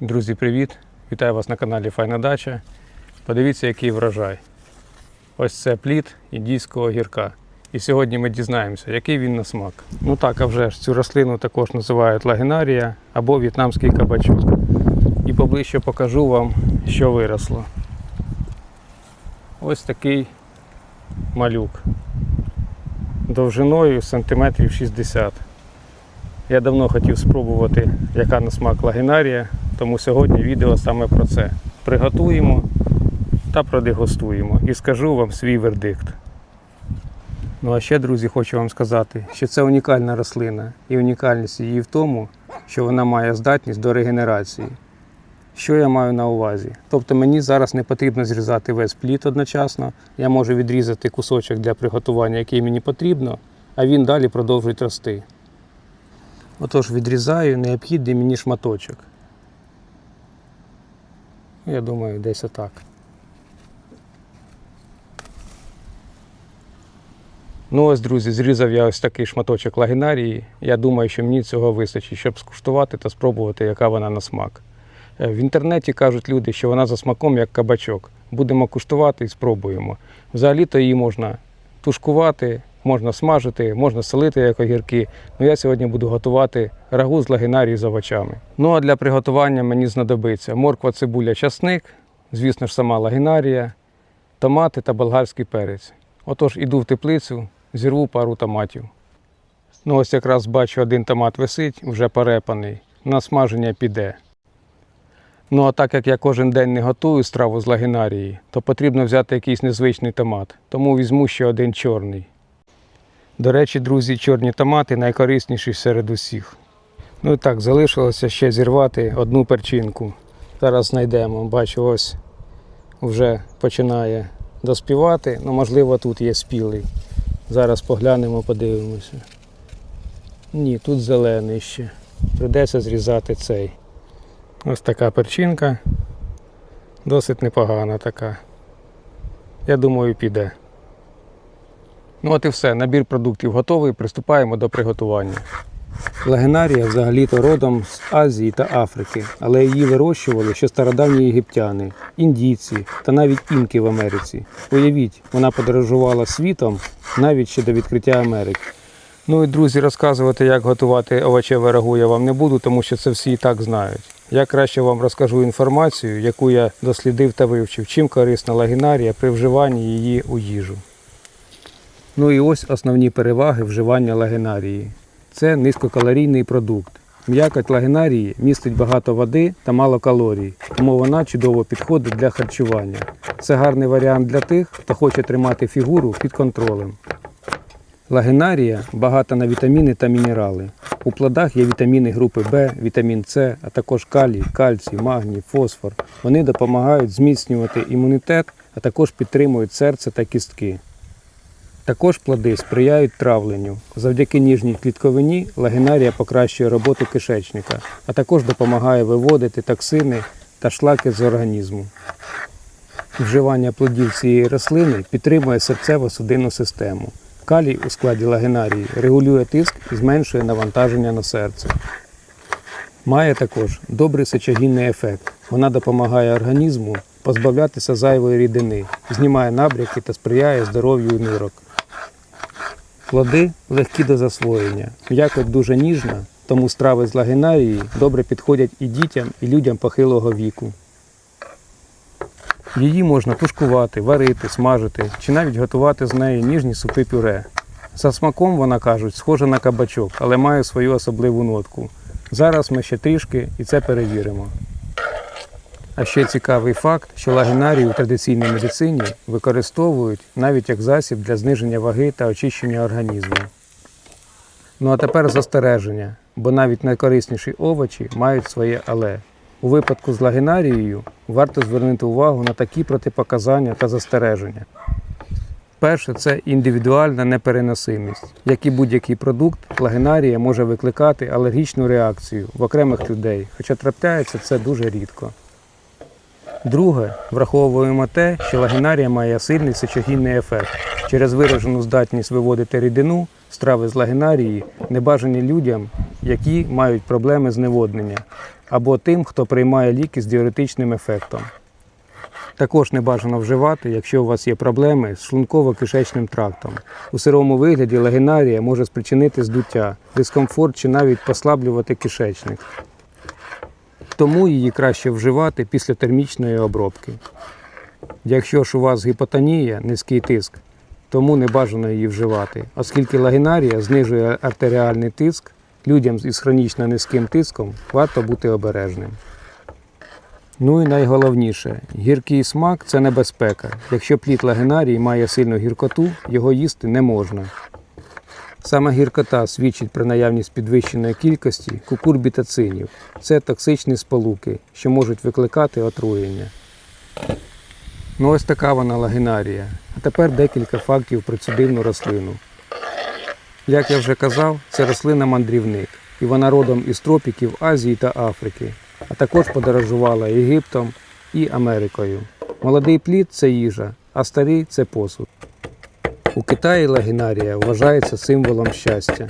Друзі, привіт! Вітаю вас на каналі Файна Дача. Подивіться, який врожай. Ось це плід індійського гірка. І сьогодні ми дізнаємося, який він на смак. Ну так, а вже ж цю рослину також називають лагінарія або в'єтнамський кабачок. І поближче покажу вам, що виросло. Ось такий малюк. Довжиною сантиметрів 60. Я давно хотів спробувати, яка на смак лагінарія, тому сьогодні відео саме про це. Приготуємо та продегустуємо і скажу вам свій вердикт. Ну а ще, друзі, хочу вам сказати, що це унікальна рослина, і унікальність її в тому, що вона має здатність до регенерації. Що я маю на увазі? Тобто мені зараз не потрібно зрізати весь плід одночасно, я можу відрізати кусочок для приготування, який мені потрібно, а він далі продовжує рости. Отож відрізаю необхідний мені шматочок. Я думаю, десь отак. Ну ось, друзі, зрізав я ось такий шматочок лагінарії. Я думаю, що мені цього вистачить, щоб скуштувати та спробувати, яка вона на смак. Е, В інтернеті кажуть люди, що вона за смаком як кабачок. Будемо куштувати і спробуємо. Взагалі-то її можна тушкувати, можна смажити, можна солити як огірки. Ну я сьогодні буду готувати рагу з лагінарії з овочами. Ну а для приготування мені знадобиться морква, цибуля, часник, звісно ж, сама лагінарія, томати та болгарський перець. Отож, іду в теплицю, зірву пару томатів. Ну ось якраз бачу, один томат висить, вже порепаний. На смаження піде. Ну а так як я кожен день не готую страву з лагінарії, то потрібно взяти якийсь незвичний томат. Тому візьму ще один чорний. До речі, друзі, чорні томати найкорисніші серед усіх. Ну і так, залишилося ще зірвати одну перчинку. Зараз знайдемо. Бачу, ось вже починає доспівати. Ну, можливо, тут є спілий. Зараз поглянемо, подивимося. Ні, тут зелений ще. Придеться зрізати цей. Ось така перчинка. Досить непогана така. Я думаю, піде. Ну от і все. Набір продуктів готовий. Приступаємо до приготування. Лагенарія взагалі-то родом з Азії та Африки, але її вирощували ще стародавні єгиптяни, індійці та навіть інки в Америці. Уявіть, вона подорожувала світом навіть ще до відкриття Америки. Ну і друзі, розказувати, як готувати овочеве рагу я вам не буду, тому що це всі і так знають. Я краще вам розкажу інформацію, яку я дослідив та вивчив, чим корисна лагінарія при вживанні її у їжу. Ну і ось основні переваги вживання лагінарії. Це низькокалорійний продукт. М'якоть лагінарії містить багато води та мало калорій, тому вона чудово підходить для харчування. Це гарний варіант для тих, хто хоче тримати фігуру під контролем. Лагінарія багата на вітаміни та мінерали. У плодах є вітаміни групи В, вітамін С, а також калій, кальцій, магній, фосфор. Вони допомагають зміцнювати імунітет, а також підтримують серце та кістки. Також плоди сприяють травленню. Завдяки ніжній клітковині лагінарія покращує роботу кишечника, а також допомагає виводити токсини та шлаки з організму. Вживання плодів цієї рослини підтримує серцево-судинну систему. Калій у складі лагінарії регулює тиск і зменшує навантаження на серце. Має також добрий сечогінний ефект. Вона допомагає організму позбавлятися зайвої рідини, знімає набряки та сприяє здоров'ю нирок. Плоди легкі до засвоєння, м'якоть дуже ніжна, тому страви з лагінарії добре підходять і дітям, і людям похилого віку. Її можна тушкувати, варити, смажити чи навіть готувати з неї ніжні супи пюре. За смаком вона кажуть, схожа на кабачок, але має свою особливу нотку. Зараз ми ще трішки і це перевіримо. А ще цікавий факт, що лагінарію у традиційній медицині використовують навіть як засіб для зниження ваги та очищення організму. Ну а тепер застереження, бо навіть найкорисніші овочі мають своє але. У випадку з лагінарією варто звернути увагу на такі протипоказання та застереження. Перше це індивідуальна непереносимість. Як і будь-який продукт, лагінарія може викликати алергічну реакцію в окремих людей, хоча трапляється це дуже рідко. Друге, враховуємо те, що лагінарія має сильний сечогінний ефект. Через виражену здатність виводити рідину, страви з лагінарії небажані людям які мають проблеми з неводнення, або тим, хто приймає ліки з діуретичним ефектом. Також не бажано вживати, якщо у вас є проблеми з шлунково-кишечним трактом. У сирому вигляді лагінарія може спричинити здуття, дискомфорт чи навіть послаблювати кишечник. Тому її краще вживати після термічної обробки. Якщо ж у вас гіпотонія, низький тиск, тому не бажано її вживати, оскільки лагінарія знижує артеріальний тиск, людям із хронічно низьким тиском варто бути обережним. Ну і найголовніше, гіркий смак це небезпека. Якщо плід лагінарії має сильну гіркоту, його їсти не можна. Саме гіркота свідчить про наявність підвищеної кількості кукурбітацинів. Це токсичні сполуки, що можуть викликати отруєння. Ну ось така вона лагінарія. А тепер декілька фактів про цю дивну рослину. Як я вже казав, це рослина-мандрівник, і вона родом із тропіків Азії та Африки, а також подорожувала Єгиптом і Америкою. Молодий плід це їжа, а старий це посуд. У Китаї лагінарія вважається символом щастя.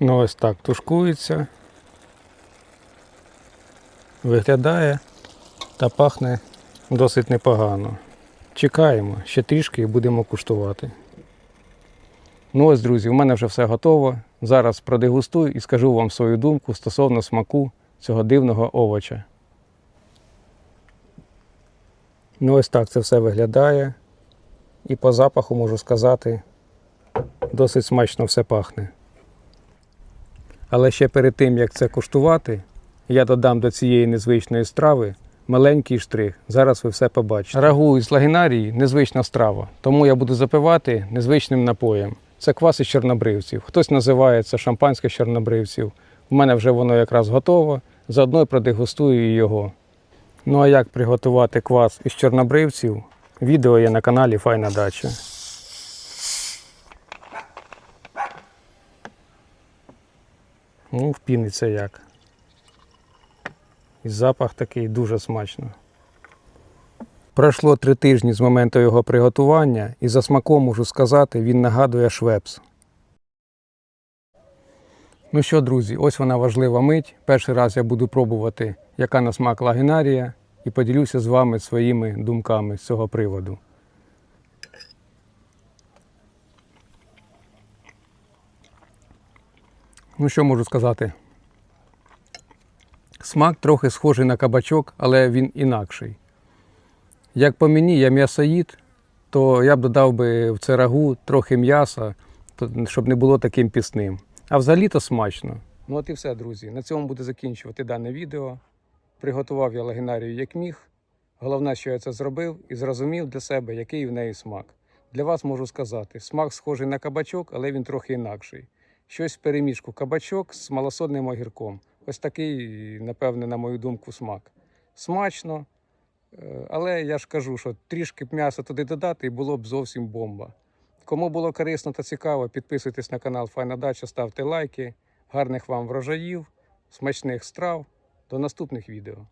Ну ось так тушкується, виглядає та пахне досить непогано. Чекаємо, ще трішки і будемо куштувати. Ну ось, друзі, у мене вже все готово. Зараз продегустую і скажу вам свою думку стосовно смаку цього дивного овоча. Ну ось так це все виглядає. І по запаху можу сказати, досить смачно все пахне. Але ще перед тим, як це куштувати, я додам до цієї незвичної страви маленький штрих. Зараз ви все побачите. Рагу із лагінарії незвична страва, тому я буду запивати незвичним напоєм. Це квас із чорнобривців. Хтось називає це шампанське з чорнобривців. У мене вже воно якраз готово. Заодно й продегустую його. Ну а як приготувати квас із чорнобривців? Відео є на каналі Файна Дача. Ну, впіниться як. І запах такий дуже смачно. Пройшло три тижні з моменту його приготування, і за смаком можу сказати, він нагадує швепс. Ну що, друзі, ось вона важлива мить. Перший раз я буду пробувати, яка на смак лагінарія, і поділюся з вами своїми думками з цього приводу. Ну що можу сказати? Смак трохи схожий на кабачок, але він інакший. Як по мені, я м'ясоїд, то я б додав би в це рагу трохи м'яса, щоб не було таким пісним. А взагалі-то смачно. Ну от і все, друзі. На цьому буду закінчувати дане відео. Приготував я лагінарію як міг. Головне, що я це зробив і зрозумів для себе, який в неї смак. Для вас можу сказати, смак схожий на кабачок, але він трохи інакший. Щось в переміжку кабачок з малосольним огірком. Ось такий, напевне, на мою думку, смак. Смачно, е, але я ж кажу, що трішки б м'яса туди додати і було б зовсім бомба. Кому було корисно та цікаво, підписуйтесь на канал Файна Дача, ставте лайки. Гарних вам врожаїв, смачних страв. До наступних відео.